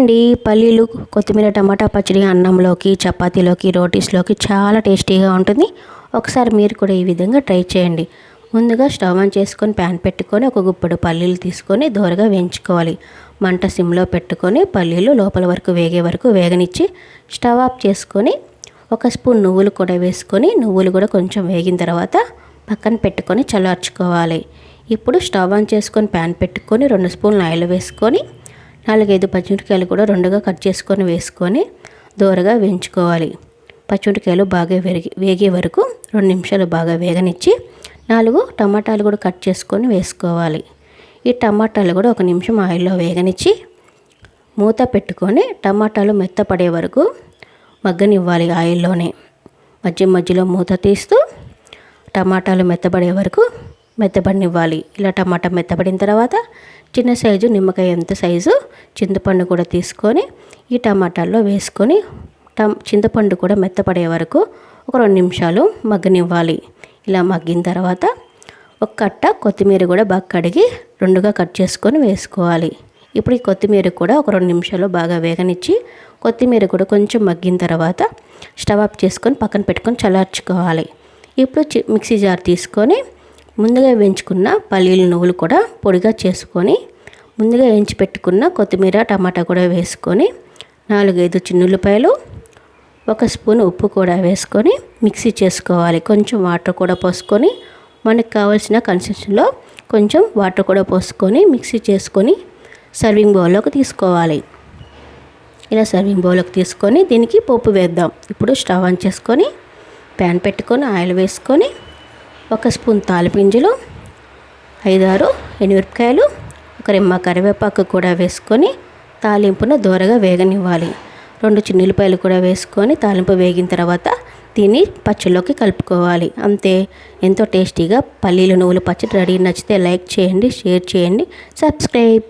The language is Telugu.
అండి పల్లీలు కొత్తిమీర టమాటా పచ్చడి అన్నంలోకి చపాతీలోకి రోటీస్లోకి చాలా టేస్టీగా ఉంటుంది. ఒకసారి మీరు కూడా ఈ విధంగా ట్రై చేయండి. ముందుగా స్టవ్ ఆన్ చేసుకొని ప్యాన్ పెట్టుకొని ఒక గుప్పడు పల్లీలు తీసుకొని దోరగా వేయించుకోవాలి. మంట సిమ్లో పెట్టుకొని పల్లీలు లోపల వరకు వేగే వరకు వేగనిచ్చి స్టవ్ ఆఫ్ చేసుకొని ఒక స్పూన్ నువ్వులు కూడా వేసుకొని నువ్వులు కూడా కొంచెం వేగిన తర్వాత పక్కన పెట్టుకొని చల్లార్చుకోవాలి. ఇప్పుడు స్టవ్ ఆన్ చేసుకొని ప్యాన్ పెట్టుకొని రెండు స్పూన్లు ఆయిల్ వేసుకొని నాలుగైదు పచ్చిమిరకాయలు కూడా రెండుగా కట్ చేసుకొని వేసుకొని దూరగా వేయించుకోవాలి. పచ్చిమిరకాయలు బాగా వేగి వేగే వరకు రెండు నిమిషాలు బాగా వేగనిచ్చి నాలుగు టమాటాలు కూడా కట్ చేసుకొని వేసుకోవాలి. ఈ టమాటాలు కూడా ఒక నిమిషం ఆయిల్లో వేగనిచ్చి మూత పెట్టుకొని టమాటాలు మెత్తపడే వరకు మగ్గనివ్వాలి ఆయిల్లోనే. మధ్య మధ్యలో మూత తీస్తూ టమాటాలు మెత్తబడే వరకు మెత్తబడినివ్వాలి. ఇలా టమాటా మెత్తబడిన తర్వాత చిన్న సైజు నిమ్మకాయ ఎంత సైజు చింతపండు కూడా తీసుకొని ఈ టమాటాల్లో వేసుకొని టమ్ చింతపండు కూడా మెత్తపడే వరకు ఒక రెండు నిమిషాలు మగ్గనివ్వాలి. ఇలా మగ్గిన తర్వాత ఒక కట్ట కొత్తిమీర కూడా బాగా కడిగి రెండుగా కట్ చేసుకొని వేసుకోవాలి. ఇప్పుడు ఈ కొత్తిమీర కూడా ఒక రెండు నిమిషాలు బాగా వేగనిచ్చి కొత్తిమీర కూడా కొంచెం మగ్గిన తర్వాత స్టవ్ ఆఫ్ చేసుకొని పక్కన పెట్టుకొని చల్లార్చుకోవాలి. ఇప్పుడు మిక్సీ జార్ తీసుకొని ముందుగా వేయించుకున్న పల్లీలు నువ్వులు కూడా పొడిగా చేసుకొని ముందుగా వేయించి పెట్టుకున్న కొత్తిమీర టమాటా కూడా వేసుకొని నాలుగైదు చిన్నులపాయలు ఒక స్పూన్ ఉప్పు కూడా వేసుకొని మిక్సీ చేసుకోవాలి. కొంచెం వాటర్ కూడా పోసుకొని మనకు కావాల్సిన కన్సిస్టెన్సీలో కొంచెం వాటర్ కూడా పోసుకొని మిక్సీ చేసుకొని సర్వింగ్ బౌల్లోకి తీసుకోవాలి. ఇలా సర్వింగ్ బౌల్లోకి తీసుకొని దీనికి పోపు వేద్దాం. ఇప్పుడు స్టవ్ ఆన్ చేసుకొని ప్యాన్ పెట్టుకొని ఆయిల్ వేసుకొని ఒక స్పూన్ తాలిపింజలు ఐదారు ఎనిమిరపకాయలు ఒక రెమ్మ కరివేపాకు కూడా వేసుకొని తాలింపును దూరగా వేగనివ్వాలి. రెండు చిన్నులపాయలు కూడా వేసుకొని తాలింపు వేగిన తర్వాత దీన్ని పచ్చళ్ళలోకి కలుపుకోవాలి. అంతే. ఎంతో టేస్టీగా పల్లీలు నువ్వులు పచ్చడి రెడీ. నచ్చితే లైక్ చేయండి షేర్ చేయండి సబ్స్క్రైబ్.